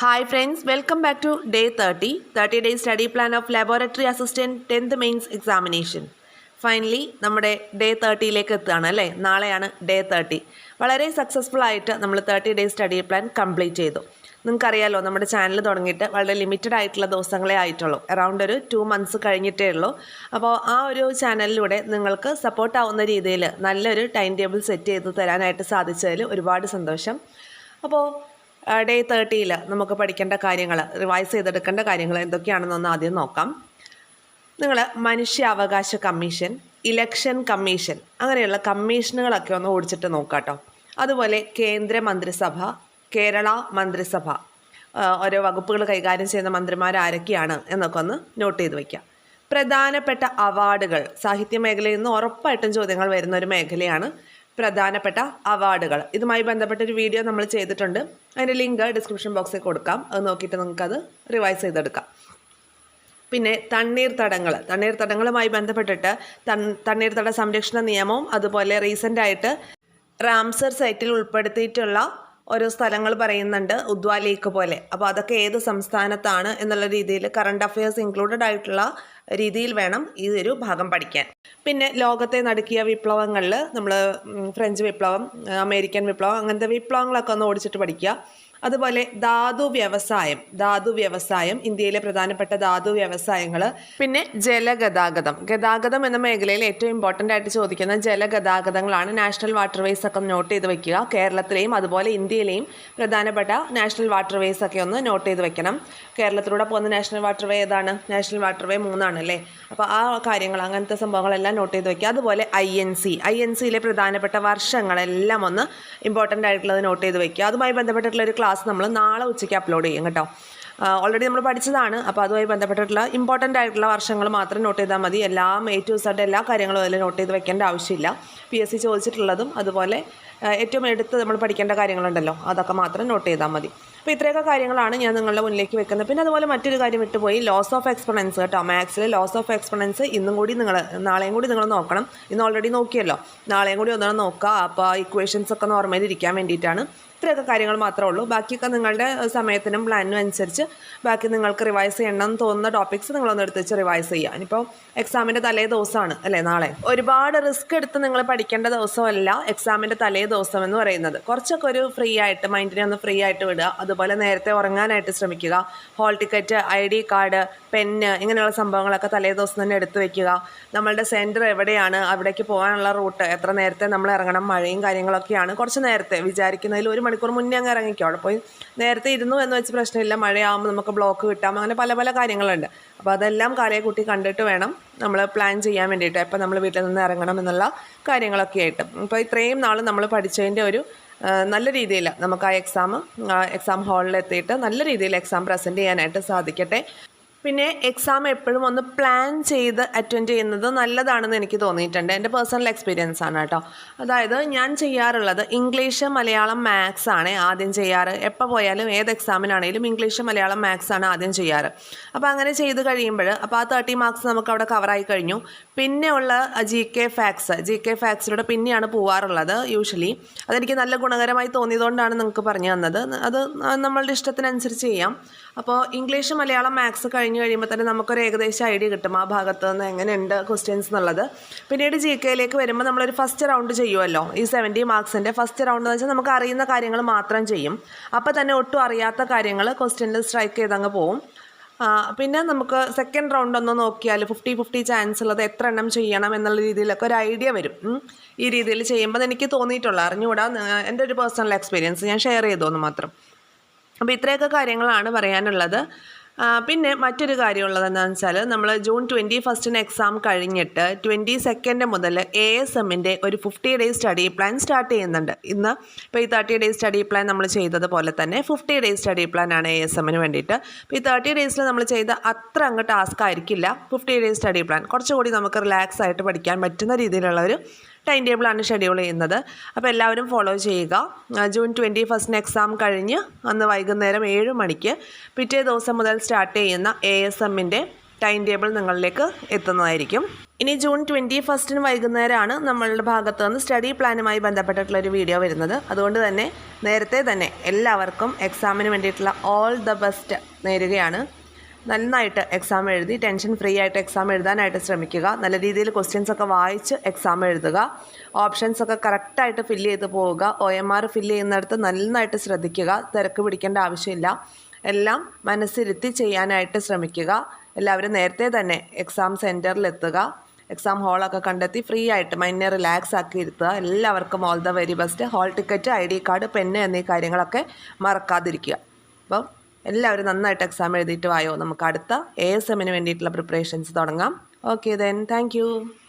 Hi friends welcome back to day thirty thirty day study plan of laboratory assistant tenth mains examination finally നമ്മുടെ day തേർട്ടിയിലേക്ക് എത്തുകയാണ് അല്ലേ? നാളെയാണ് day thirty വളരെ successful ആയിട്ട് നമ്മൾ thirty day study plan complete ചെയ്തു. നിങ്ങൾക്കറിയാലോ നമ്മുടെ ചാനൽ തുടങ്ങിയിട്ട് വളരെ ലിമിറ്റഡ് ആയിട്ടുള്ള ദിവസങ്ങളെ ആയിട്ടുള്ളൂ. അറൗണ്ട് ഒരു ടു മന്ത്സ് കഴിഞ്ഞിട്ടേ ഉള്ളൂ. അപ്പോൾ ആ ഒരു ചാനലിലൂടെ നിങ്ങൾക്ക് സപ്പോർട്ട് ആവുന്ന രീതിയിൽ നല്ലൊരു ടൈം ടേബിൾ സെറ്റ് ചെയ്ത് തരാനായിട്ട് സാധിച്ചതിൽ ഒരുപാട് സന്തോഷം. അപ്പോൾ ഡേ തേർട്ടിയിൽ നമുക്ക് പഠിക്കേണ്ട കാര്യങ്ങൾ റിവൈസ് ചെയ്തെടുക്കേണ്ട കാര്യങ്ങൾ എന്തൊക്കെയാണെന്നൊന്ന് ആദ്യം നോക്കാം. നിങ്ങൾ മനുഷ്യാവകാശ കമ്മീഷൻ ഇലക്ഷൻ കമ്മീഷൻ അങ്ങനെയുള്ള കമ്മീഷനുകളൊക്കെ ഒന്ന് ഓടിച്ചിട്ട് നോക്കാട്ടോ. അതുപോലെ കേന്ദ്ര മന്ത്രിസഭ കേരള മന്ത്രിസഭ ഓരോ വകുപ്പുകൾ കൈകാര്യം ചെയ്യുന്ന മന്ത്രിമാർ ആരൊക്കെയാണ് എന്നൊക്കെ ഒന്ന് നോട്ട് ചെയ്ത് വയ്ക്കാം പ്രധാനപ്പെട്ട അവാർഡുകൾ സാഹിത്യ മേഖലയിൽ നിന്ന് ഉറപ്പായിട്ടും ചോദ്യങ്ങൾ വരുന്ന ഒരു മേഖലയാണ് പ്രധാനപ്പെട്ട അവാർഡുകൾ. ഇതുമായി ബന്ധപ്പെട്ട ഒരു വീഡിയോ നമ്മൾ ചെയ്തിട്ടുണ്ട്. അതിന്റെ ലിങ്ക് ഡിസ്ക്രിപ്ഷൻ ബോക്സിൽ കൊടുക്കാം. അത് നോക്കിയിട്ട് നിങ്ങൾക്കത് റിവൈസ് ചെയ്തെടുക്കാം. പിന്നെ തണ്ണീർത്തടങ്ങൾ തണ്ണീർത്തടങ്ങളുമായി ബന്ധപ്പെട്ടിട്ട് തണ്ണീർത്തട സംരക്ഷണ നിയമവും അതുപോലെ റീസെന്റായിട്ട് റാംസർ സൈറ്റിൽ ഉൾപ്പെടുത്തിയിട്ടുള്ള ഓരോ സ്ഥലങ്ങൾ പറയുന്നുണ്ട് ഉദ്വാ ലേക്ക് പോലെ. അപ്പോൾ അതൊക്കെ ഏത് സംസ്ഥാനത്താണ് എന്നുള്ള രീതിയിൽ കറണ്ട് അഫയേഴ്സ് ഇൻക്ലൂഡഡ് ആയിട്ടുള്ള രീതിയിൽ വേണം ഈ ഒരു ഭാഗം പഠിക്കാൻ. പിന്നെ ലോകത്തെ നടുക്കിയ വിപ്ലവങ്ങളിൽ നമ്മൾ ഫ്രഞ്ച് വിപ്ലവം അമേരിക്കൻ വിപ്ലവം അങ്ങനത്തെ വിപ്ലവങ്ങളൊക്കെ ഒന്ന് ഓടിച്ചിട്ട് പഠിക്കുക. അതുപോലെ ധാതു വ്യവസായം ധാതു വ്യവസായം ഇന്ത്യയിലെ പ്രധാനപ്പെട്ട ധാതു വ്യവസായങ്ങൾ പിന്നെ ജലഗതാഗതം. ഗതാഗതം എന്ന മേഖലയിൽ ഏറ്റവും ഇമ്പോർട്ടന്റ് ആയിട്ട് ചോദിക്കുന്ന ജലഗതാഗതങ്ങളാണ് നാഷണൽ വാട്ടർവേസ് ഒക്കെ നോട്ട് ചെയ്ത് വെക്കുക. കേരളത്തിലെയും അതുപോലെ ഇന്ത്യയിലെയും പ്രധാനപ്പെട്ട നാഷണൽ വാട്ടർവേസ് ഒക്കെ ഒന്ന് നോട്ട് ചെയ്ത് വെക്കണം. കേരളത്തിലൂടെ പോകുന്ന നാഷണൽ വാട്ടർവേ ഏതാണ്? നാഷണൽ വാട്ടർവേ മൂന്നാണ് അല്ലേ? അപ്പോൾ ആ കാര്യങ്ങൾ അങ്ങനത്തെ സംഭവങ്ങളെല്ലാം നോട്ട് ചെയ്ത് വെക്കുക. അതുപോലെ I N C I N സിയിലെ പ്രധാനപ്പെട്ട വർഷങ്ങളെല്ലാം ഒന്ന് ഇമ്പോർട്ടന്റ് ആയിട്ടുള്ളത് നോട്ട് ചെയ്ത് വെക്കുക. അതുമായി ബന്ധപ്പെട്ടിട്ടുള്ള ഒരു ക്ലാസ് നമ്മൾ നാളെ ഉച്ചയ്ക്ക് അപ്ലോഡ് ചെയ്യും കേട്ടോ. ഓൾറെഡി നമ്മൾ പഠിച്ചതാണ്. അപ്പോൾ അതുമായി ബന്ധപ്പെട്ടിട്ടുള്ള ഇമ്പോർട്ടന്റ് ആയിട്ടുള്ള വർഷങ്ങൾ മാത്രം നോട്ട് ചെയ്താൽ മതി. എല്ലാം എ ടു സെഡ് എല്ലാ കാര്യങ്ങളും അതിൽ നോട്ട് ചെയ്ത് വെക്കേണ്ട ആവശ്യമില്ല. പി എസ് സി ചോദിച്ചിട്ടുള്ളതും അതുപോലെ ഏറ്റവും എടുത്ത് നമ്മൾ പഠിക്കേണ്ട കാര്യങ്ങളുണ്ടല്ലോ. അതൊക്കെ മാത്രം നോട്ട് ചെയ്താൽ മതി. അപ്പോൾ ഇത്രയൊക്കെ കാര്യങ്ങളാണ് ഞാൻ നിങ്ങളുടെ മുന്നിലേക്ക് വെക്കുന്നത്. പിന്നെ അതുപോലെ മറ്റൊരു കാര്യം വിട്ടുപോയി ലോസ് ഓഫ് എക്സ്പെറൻസ് കേട്ടോ. മാത്സിൽ ലോസ് ഓഫ് എക്സ്പെറൻസ് ഇന്നും കൂടി നിങ്ങൾ നാളെയും കൂടി നിങ്ങൾ നോക്കണം. ഇന്ന് ഓൾറെഡി നോക്കിയല്ലോ. നാളെയും കൂടി ഒന്നാണ് നോക്കുക അപ്പോൾ ഇക്വേഷൻസ് ഒക്കെ നോർമലി ഇരിക്കാൻ വേണ്ടിയിട്ടാണ്. ഇത്രയൊക്കെ കാര്യങ്ങൾ മാത്രമേ ഉള്ളൂ. ബാക്കിയൊക്കെ നിങ്ങളുടെ സമയത്തിനും പ്ലാനിനും അനുസരിച്ച് ബാക്കി നിങ്ങൾക്ക് റിവൈസ് ചെയ്യണം എന്ന് തോന്നുന്ന ടോപ്പിക്സ് നിങ്ങളൊന്ന് എടുത്ത് വെച്ച് റിവൈസ് ചെയ്യുക ഇനിയിപ്പോൾ എക്സാമിന്റെ തലേ ദിവസമാണ് അല്ലേ നാളെ? ഒരുപാട് റിസ്ക് എടുത്ത് നിങ്ങൾ പഠിക്കേണ്ട ദിവസമല്ല എക്സാമിന്റെ തലേ ദിവസം എന്ന് പറയുന്നത്. കുറച്ചൊക്കെ ഒരു ഫ്രീ ആയിട്ട് മൈൻഡിനെ ഒന്ന് ഫ്രീ ആയിട്ട് വിടുക. അതുപോലെ നേരത്തെ ഉറങ്ങാനായിട്ട് ശ്രമിക്കുക. Hall ticket I D card pen ഇങ്ങനെയുള്ള സംഭവങ്ങളൊക്കെ തലേ ദിവസം തന്നെ എടുത്തു വെക്കുക. നമ്മളുടെ സെന്റർ എവിടെയാണ്? അവിടേക്ക് പോകാനുള്ള റൂട്ട് എത്ര നേരത്തെ നമ്മൾ ഇറങ്ങണം? മഴയും കാര്യങ്ങളൊക്കെയാണ് കുറച്ച് നേരത്തെ. വിചാരിക്കുന്നതിൽ ഒരു മണിക്കൂർ മുന്നേ അങ്ങ് ഇറങ്ങിക്കോ. അവിടെ പോയി നേരത്തെ ഇരുന്നു എന്ന് വെച്ച് പ്രശ്നമില്ല. മഴയാകുമ്പോൾ നമുക്ക് ബ്ലോക്ക് കിട്ടാം. അങ്ങനെ പല പല കാര്യങ്ങളുണ്ട്. അപ്പോൾ അതെല്ലാം കാലയെ കൂട്ടി കണ്ടിട്ട് വേണം നമ്മൾ പ്ലാൻ ചെയ്യാൻ വേണ്ടിയിട്ട്. എപ്പോൾ നമ്മൾ വീട്ടിൽ നിന്ന് ഇറങ്ങണം എന്നുള്ള കാര്യങ്ങളൊക്കെ ആയിട്ട്. അപ്പോൾ ഇത്രയും നാൾ നമ്മൾ പഠിച്ചതിന്റെ ഒരു നല്ല രീതിയിൽ നമുക്ക് ആ എക്സാം എക്സാം ഹാളിൽ എത്തിയിട്ട് നല്ല രീതിയിൽ എക്സാം പ്രസന്റ് ചെയ്യാനായിട്ട് സാധിക്കട്ടെ. പിന്നെ എക്സാം എപ്പോഴും ഒന്ന് പ്ലാൻ ചെയ്ത് അറ്റൻഡ് ചെയ്യുന്നത് നല്ലതാണെന്ന് എനിക്ക് തോന്നിയിട്ടുണ്ട്. എന്റെ പേഴ്സണൽ എക്സ്പീരിയൻസ് ആണ് കേട്ടോ. അതായത് ഞാൻ ചെയ്യാറുള്ളത് ഇംഗ്ലീഷ് മലയാളം മാത്സ് ആണ് ആദ്യം ചെയ്യാറ്. എപ്പോൾ പോയാലും ഏത് എക്സാമിനാണെങ്കിലും ഇംഗ്ലീഷ് മലയാളം മാത്സ് ആണ് ആദ്യം ചെയ്യാറ്. അപ്പോൾ അങ്ങനെ ചെയ്ത് കഴിയുമ്പോൾ അപ്പോൾ ആ തേർട്ടി മാർക്സ് നമുക്ക് അവിടെ കവറായി കഴിഞ്ഞു. പിന്നെ ഉള്ള G K facts G K ഫാക്സിലൂടെ പിന്നെയാണ് പോവാറുള്ളത് യൂഷ്വലി അതെനിക്ക് നല്ല ഗുണകരമായി തോന്നിയതുകൊണ്ടാണ് നിങ്ങൾക്ക് പറഞ്ഞു തന്നത്. അത് നമ്മളുടെ ഇഷ്ടത്തിനനുസരിച്ച് ചെയ്യാം. അപ്പോൾ ഇംഗ്ലീഷ് മലയാളം മാത്സ് കഴിഞ്ഞ് കഴിയുമ്പോൾ തന്നെ നമുക്കൊരു ഏകദേശം ഐഡിയ കിട്ടും ആ ഭാഗത്ത് നിന്ന് എങ്ങനെയുണ്ട് ക്വസ്റ്റ്യൻസ് എന്നുള്ളത്. പിന്നീട് ജി കെയിലേക്ക് വരുമ്പോൾ നമ്മളൊരു ഫസ്റ്റ് റൗണ്ട് ചെയ്യുമല്ലോ ഈ സെവന്റി മാർക്സിന്റെ ഫസ്റ്റ് റൗണ്ട് എന്ന് വെച്ചാൽ നമുക്ക് അറിയുന്ന കാര്യങ്ങൾ മാത്രം ചെയ്യും. അപ്പോൾ തന്നെ ഒട്ടും അറിയാത്ത കാര്യങ്ങൾ ക്വസ്റ്റ്യനിൽ സ്ട്രൈക്ക് ചെയ്തങ്ങ് പോവും. പിന്നെ നമുക്ക് സെക്കൻഡ് റൗണ്ട് ഒന്ന് നോക്കിയാൽ ഫിഫ്റ്റി ഫിഫ്റ്റി ചാൻസ് ഉള്ളത് എത്ര എണ്ണം ചെയ്യണം എന്നുള്ള രീതിയിലൊക്കെ ഒരു ഐഡിയ വരും. ഈ രീതിയിൽ ചെയ്യുമ്പോൾ എനിക്ക് തോന്നിയിട്ടുള്ള. അറിഞ്ഞുകൂടാ എന്റെ ഒരു പേഴ്സണൽ എക്സ്പീരിയൻസ് ഞാൻ ഷെയർ ചെയ്തു മാത്രം. അപ്പോൾ ഇത്രയൊക്കെ കാര്യങ്ങളാണ് പറയാനുള്ളത്. പിന്നെ മറ്റൊരു കാര്യമുള്ളത് എന്താണെന്ന് വെച്ചാൽ നമ്മൾ ജൂൺ ട്വന്റി ഫസ്റ്റിന് എക്സാം കഴിഞ്ഞിട്ട് ട്വന്റി സെക്കൻഡ് മുതൽ എ എസ് എമ്മിന്റെ ഒരു fifty day study plan start ചെയ്യുന്നുണ്ട്. ഇന്ന് ഇപ്പോൾ ഈ തേർട്ടി ഡേ സ്റ്റഡി പ്ലാൻ നമ്മൾ ചെയ്തതുപോലെ തന്നെ ഫിഫ്റ്റി ഡേ സ്റ്റഡി പ്ലാൻ ആണ് എ എസ് എമ്മിന് വേണ്ടിയിട്ട്. അപ്പോൾ ഈ തേർട്ടി ഡേയ്സിൽ നമ്മൾ ചെയ്ത അത്ര അങ്ങ് ടാസ്ക് ആയിരിക്കില്ല. ഫിഫ്റ്റി ഡേ സ്റ്റഡി പ്ലാൻ കുറച്ചുകൂടി നമുക്ക് റിലാക്സ് ആയിട്ട് പഠിക്കാൻ പറ്റുന്ന രീതിയിലുള്ള ഒരു ടൈം ടേബിളാണ് ഷെഡ്യൂൾ ചെയ്യുന്നത്. അപ്പോൾ എല്ലാവരും ഫോളോ ചെയ്യുക. ജൂൺ ട്വന്റി ഫസ്റ്റിന് എക്സാം കഴിഞ്ഞ് അന്ന് വൈകുന്നേരം ഏഴ് മണിക്ക് പിറ്റേ ദിവസം മുതൽ സ്റ്റാർട്ട് ചെയ്യുന്ന എ എസ് എമ്മിന്റെ ടൈം ടേബിൾ നിങ്ങളിലേക്ക് എത്തുന്നതായിരിക്കും. ഇനി ജൂൺ ട്വന്റി ഫസ്റ്റിന് വൈകുന്നേരമാണ് നമ്മളുടെ ഭാഗത്ത് നിന്ന് സ്റ്റഡി പ്ലാനുമായി ബന്ധപ്പെട്ടിട്ടുള്ള ഒരു വീഡിയോ വരുന്നത്. അതുകൊണ്ട് തന്നെ നേരത്തെ തന്നെ എല്ലാവർക്കും എക്സാമിന് വേണ്ടിയിട്ടുള്ള ഓൾ ദ ബെസ്റ്റ് നേരുകയാണ്. നന്നായിട്ട് എക്സാം എഴുതി ടെൻഷൻ ഫ്രീ ആയിട്ട് എക്സാം എഴുതാനായിട്ട് ശ്രമിക്കുക. നല്ല രീതിയിൽ ക്വസ്റ്റ്യൻസ് ഒക്കെ വായിച്ച് എക്സാം എഴുതുക. ഓപ്ഷൻസ് ഒക്കെ കറക്റ്റായിട്ട് ഫില്ല് ചെയ്ത് പോവുക. ഒ എം ആർ ഫില്ല് ചെയ്യുന്നിടത്ത് നന്നായിട്ട് ശ്രദ്ധിക്കുക. തിരക്ക് പിടിക്കേണ്ട ആവശ്യമില്ല. എല്ലാം മനസ്സിരുത്തി ചെയ്യാനായിട്ട് ശ്രമിക്കുക. എല്ലാവരും നേരത്തെ തന്നെ എക്സാം സെന്ററിൽ എത്തുക. എക്സാം ഹാളൊക്കെ കണ്ടെത്തി ഫ്രീ ആയിട്ട് മൈൻഡിനെ റിലാക്സ് ആക്കി ഇരുത്തുക. എല്ലാവർക്കും all the very best hall ticket I D card pen എന്നീ കാര്യങ്ങളൊക്കെ മറക്കാതിരിക്കുക. അപ്പം എല്ലാവരും നന്നായിട്ട് എക്സാം എഴുതിയിട്ട് വായോ. നമുക്ക് അടുത്ത എ എസ് എമ്മിന് വേണ്ടിയിട്ടുള്ള പ്രിപ്പറേഷൻസ് തുടങ്ങാം. Okay then thank